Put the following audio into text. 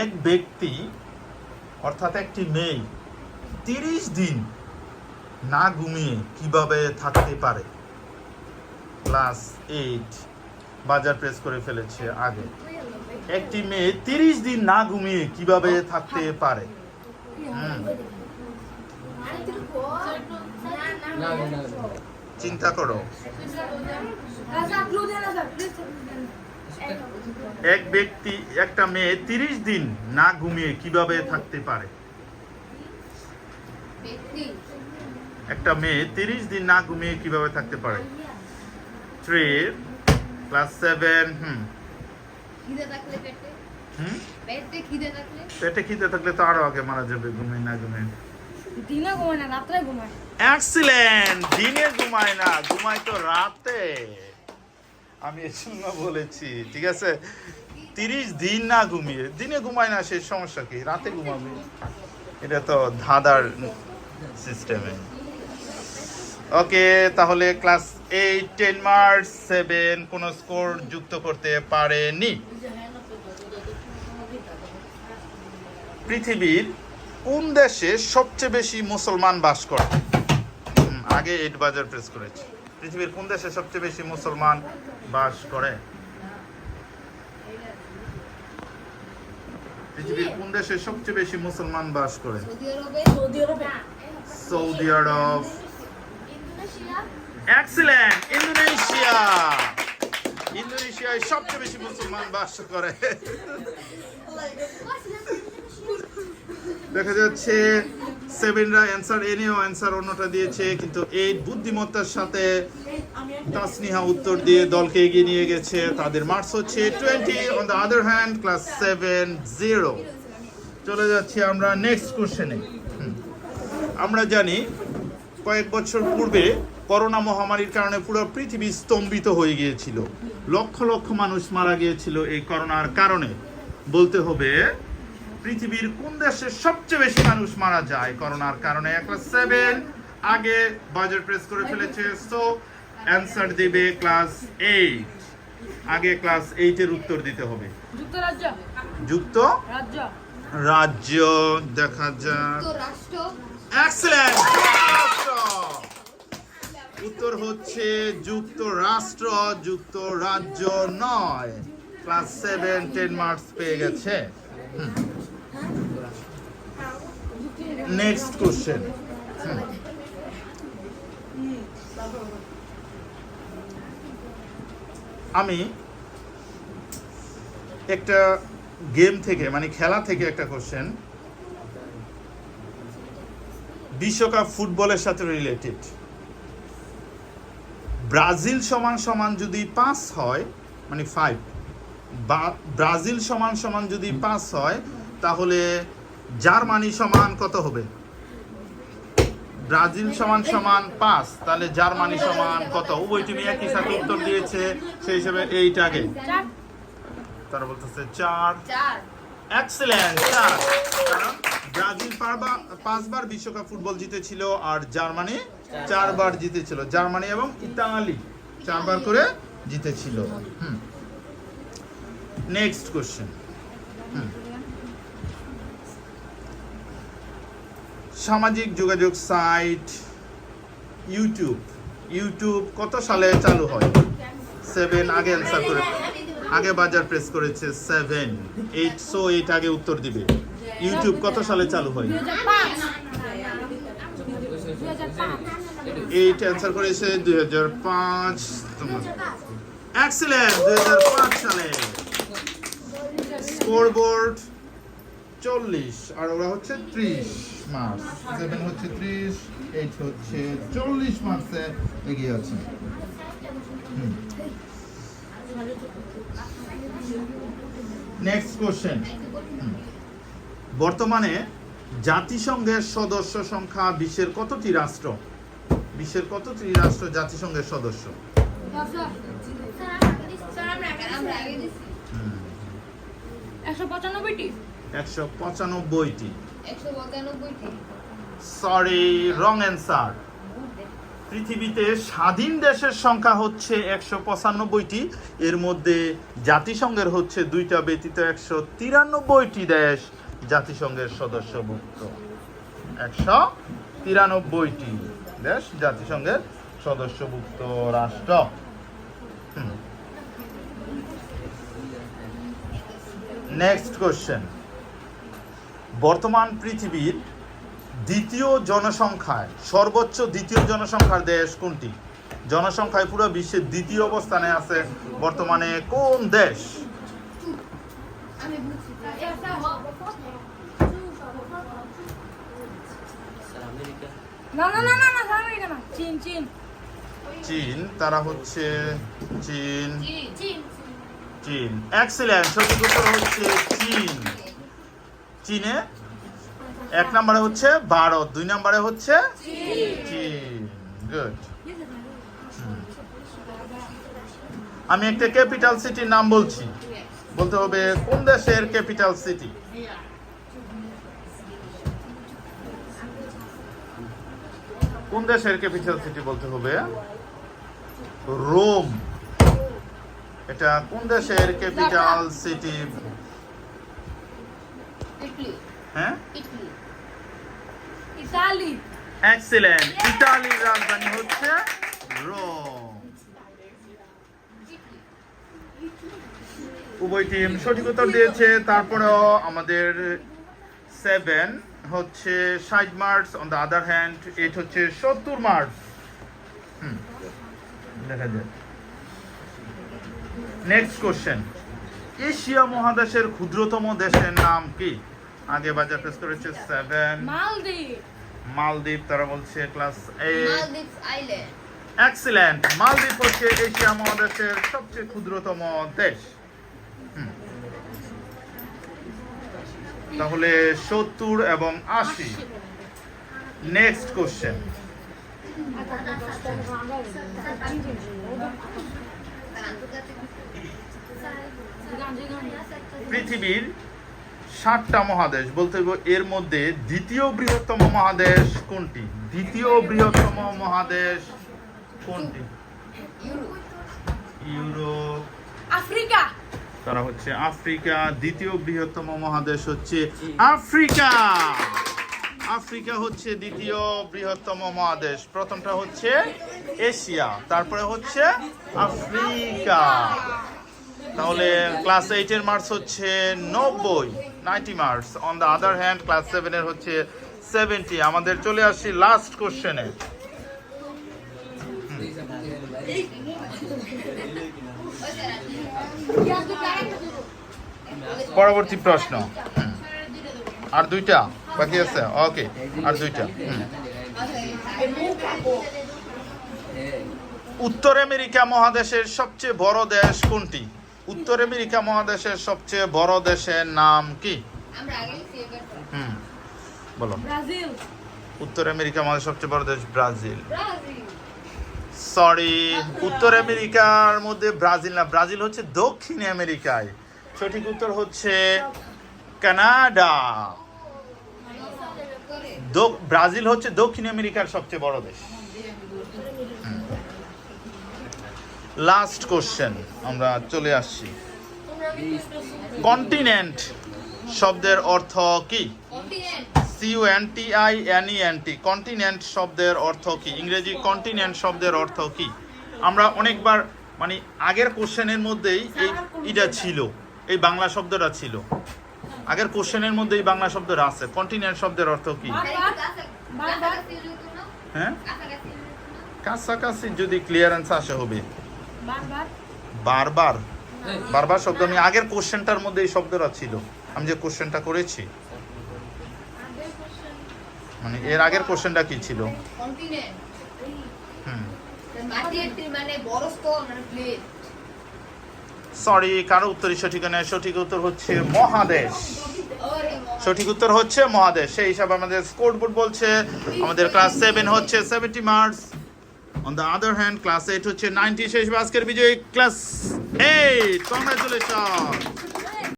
এক ব্যক্তি, অর্থাৎ একটি মেয়ে, তিরিশ দিন না ঘুমিয়ে কীভাবে থাকতে পারে? ক্লাস এইট, বাজার প্রেস করে ফেলেছে আগে। একটি মেয়ে তিরিশ দিন না ঘুমিয়ে কীভাবে থাকতে পারে? চিন্তা করো। এক ব্যক্তি একটা মেয়ে তিরিশ দিন না ঘুমিয়ে কীভাবে থাকতে পারে? একটা মেয়ে তিরিশ দিন না ঘুমিয়ে কীভাবে থাকতে পারে? থ্রি ক্লাস সেভেন হুম। পেটে? খিদে থাকলে? তো আরও আগে মারা যাবে ঘুমিয়ে না ঘুমিয়ে দিনে ঘুমায় না রাত্রে ঘুমায়। এক্সিলেন্ট দিনে ঘুমায় না ঘুমায় তো রাতে। আমি এই জন্য বলেছি, ঠিক আছে? তিরিশ দিন না ঘুমিয়ে, দিনে ঘুমায় না সেই সমস্যা কি? রাতে ঘুমাবে। এটা তো ধাঁধার সিস্টেমে ওকে, তাহলে class eight ten March seven কোনো স্কোর যুক্ত করতে পারেনি। পৃথিবীর কোন দেশে সবচেয়ে বেশি মুসলমান বাস করে? আগে এইট বাজার প্রেস করেছি। পৃথিবীর কোন দেশে সবচেয়ে বেশি মুসলমান বাস করে? পৃথিবীর কোন দেশে সবচেয়ে বেশি মুসলমান বাস করে? সৌদি আরবে। সৌদি আরবে। সৌদি আরব। ইন্দোনেশিয়া। Excellent Indonesia! ইন্দোনেশিয়ায় সবচেয়ে বেশি মুসলমান বাস করে। দেখা যাচ্ছে সেভেনরা অ্যান্সার এনেও অ্যান্সার অন্যটা দিয়েছে, কিন্তু এই বুদ্ধিমত্তার সাথে তাসনিহা উত্তর দিয়ে দলকে এগিয়ে নিয়ে গেছে। তাদের মার্কস হচ্ছে twenty on the other hand class seven zero চলে যাচ্ছি আমরা নেক্সট কোশ্চেনে আমরা জানি, কয়েক বছর পূর্বে করোনা মহামারীর কারণে পুরো পৃথিবী স্তম্ভিত হয়ে গিয়েছিল। লক্ষ লক্ষ মানুষ মারা গিয়েছিল এই করোনার কারণে। বলতে হবে পৃথিবীর কোন দেশে সবচেয়ে বেশি মানুষ মারা যায়? করোনার কারণে একটা সেভেন আগে বাজেট প্রেস করে ফেলেছে। সো অ্যান্সার দেবে ক্লাস এইট আগে ক্লাস এইটের উত্তর দিতে হবে। যুক্ত? রাজ্য। রাজ্য দেখা যাক। এক্সেলেন্ট উত্তর হচ্ছে যুক্তরাষ্ট্র যুক্তরাজ্য নয়। ক্লাস সেভেন টেন মার্কস পেয়ে গেছে। নেক্সট কোশ্চেন আমি একটা গেম থেকে মানে খেলা থেকে একটা কোশ্চেন বিশ্বকাপ ফুটবলের সাথে রিলেটেড ব্রাজিল সমান সমান যদি পাঁচ হয় মানে ফাইভ ব্রাজিল সমান সমান যদি পাঁচ হয়, তাহলে জার্মানি সমান কত হবে? ব্রাজিল সমান সমান পাঁচ তাহলে জার্মানি সমান কত? উভয় টিমই একই সাথে উত্তর দিয়েছে সেই হিসেবে এইট আগে। তারা বলতেছে চার। চার। এক্সেলেন্ট কারণ ব্রাজিল পাঁচবার বিশ্বকাপ ফুটবল জিতেছিল আর জার্মানি চারবার জিতেছিল। জার্মানি এবং ইতালি চারবার করে জিতেছিল। নেক্সট কোশ্চেন সামাজিক যোগাযোগ সাইট ইউটিউব ইউটিউব কত সালে চালু হয়? সেভেন আগে অ্যান্সার করে আগে বাজার প্রেস করেছে সেভেন এইট সো এইট আগে উত্তর দিবে। ইউটিউব কত সালে চালু হয়? এইট অ্যান্সার করেছে দুই হাজার পাঁচ। তোমার এক্সিলেন্ট দুই হাজার পাঁচ সালে। স্কোর বোর্ড চল্লিশ আর ওরা হচ্ছে ত্রিশ মার্কস সেভেন হচ্ছে ত্রিশ এইট হচ্ছে চল্লিশ মার্কসে এগিয়ে আছে নেক্সট কোশ্চেন বর্তমানে জাতিসংঘের সদস্য সংখ্যা বিশ্বের কতটি রাষ্ট্র? বিশ্বের কতটি রাষ্ট্র জাতিসংঘের সদস্য? একশো পঁচানব্বইটি। একশো পঁচানব্বইটি। সরি রং অ্যান্সার পৃথিবীতে স্বাধীন দেশের সংখ্যা হচ্ছে একশো পঁচানব্বইটি এর মধ্যে জাতিসংঘের হচ্ছে দুইটা ব্যতীত একশো তিরানব্বইটি দেশ জাতিসংঘের সদস্যভুক্ত। একশো তিরানব্বইটি দেশ জাতিসংঘের সদস্যভুক্ত রাষ্ট্র। নেক্সট কোশ্চেন বর্তমান পৃথিবীর দ্বিতীয় জনসংখ্যায় সর্বোচ্চ দ্বিতীয় জনসংখ্যার দেশ কোনটি? জনসংখ্যায় পুরো বিশ্বের দ্বিতীয় অবস্থানে আছে বর্তমানে কোন দেশ? আমি বুঝছি আমেরিকা না না না না না সাউথ আমেরিকা না চীন চীন। চীন তারা হচ্ছে চীন। চীন। এক্সিলেন্ট সঠিক উত্তর হচ্ছে চীন। চীনে? এক নম্বরে হচ্ছে ভারত, দুই নম্বরে হচ্ছে গুড আমি একটা ক্যাপিটাল সিটির নাম বলছি। বলতে হবে কোন দেশের ক্যাপিটাল সিটি কোন দেশের ক্যাপিটাল সিটি বলতে হবে? রোম। এটা কোন দেশের ক্যাপিটাল সিটি হ্যাঁ? ইটলি। ইতালি। এক্সিলেন্ট ইতালির রাজধানী হচ্ছে রোম। উভয় টিম সঠিক উত্তর দিয়েছে। তারপরেও আমাদের সেভেন হচ্ছে ষাট marks on the other hand eight হচ্ছে সত্তর মার্কস হুম দেখা যায় নেক্সট কোশ্চেন এশিয়া মহাদেশের ক্ষুদ্রতম দেশের নাম কি? আগে বাজার প্রেস করেছে সেভেন মালদ্বীপ। মালদ্বীপ তারা বলছে class A Maldives island excellent Maldives হচ্ছে এশিয়া মহাদেশের সবচেয়ে ক্ষুদ্রতম দেশ। তাহলে সত্তর এবং আশি। নেক্সট কোশ্চেন পৃথিবীর ষাটটা মহাদেশ বলতে এর মধ্যে দ্বিতীয় বৃহত্তম মহাদেশ কোনটি? দ্বিতীয় বৃহত্তম মহাদেশ কোনটি? ইউরোপ। আফ্রিকা। তারা হচ্ছে আফ্রিকা। দ্বিতীয় বৃহত্তম মহাদেশ হচ্ছে আফ্রিকা। আফ্রিকা হচ্ছে দ্বিতীয় বৃহত্তম মহাদেশ। প্রথমটা হচ্ছে এশিয়া তারপরে হচ্ছে আফ্রিকা। তাহলে ক্লাস এইটের মার্কস হচ্ছে নব্বই ninety marks on the other hand class সেভেনের হচ্ছে সেভেন্টি আমাদের চলে আসছি লাস্ট কোশ্চেনে পরবর্তী প্রশ্ন। আর দুইটা বাকি আছে? ওকে আর দুইটা। উত্তর আমেরিকা মহাদেশের সবচেয়ে বড় দেশ কোনটি? উত্তর আমেরিকা মহাদেশের সবচেয়ে বড় দেশের নাম কি? হুম বলো। উত্তর আমেরিকা মহাদেশের সবচেয়ে বড় দেশ ব্রাজিল। ব্রাজিল। সরি উত্তর আমেরিকার মধ্যে ব্রাজিল না ব্রাজিল হচ্ছে দক্ষিণ আমেরিকায়। সঠিক উত্তর হচ্ছে কানাডা। দ- ব্রাজিল হচ্ছে দক্ষিণ আমেরিকার সবচেয়ে বড় দেশ। লাস্ট কোশ্চেন আমরা চলে আসছি। কন্টিনেন্ট শব্দের অর্থ কি? See you N T I N E N T continent শব্দের অর্থ কি? ইংরেজি কন্টিনেন্ট শব্দের অর্থ কি? আমরা অনেকবার মানে আগের কোশ্চেনের মধ্যেই এই এটা ছিল এই বাংলা শব্দটা ছিল। আগের কোশ্চেনের মধ্যে এই বাংলা শব্দটা আছে কন্টিনেন্ট শব্দের অর্থ কি? হ্যাঁ? কাছাকাছি যদি ক্লিয়ারেন্স আসে হবে। বারবার? বারবার? বারবার শব্দ? আমি আগের কোশ্চেনটার মধ্যে এই শব্দটা ছিল। আমি যে কোশ্চেনটা করেছি। মানে এর আগের কোশ্চেনটা কি ছিল? কন্টিনেন্ট হুম। মাটির মানে মানে প্লেট সরি কারও উত্তরই সঠিক নয় সঠিক উত্তর হচ্ছে মহাদেশ। সঠিক উত্তর হচ্ছে মহাদেশ। সেই হিসাবে আমাদের স্কোর বোর্ড বলছে। আমাদের ক্লাস সেভেন হচ্ছে seventy marks on the other hand class eight হচ্ছে নাইনটি শেষ বাস্কের বিজয়ী ক্লাস এইট কংগ্রেচুলেশন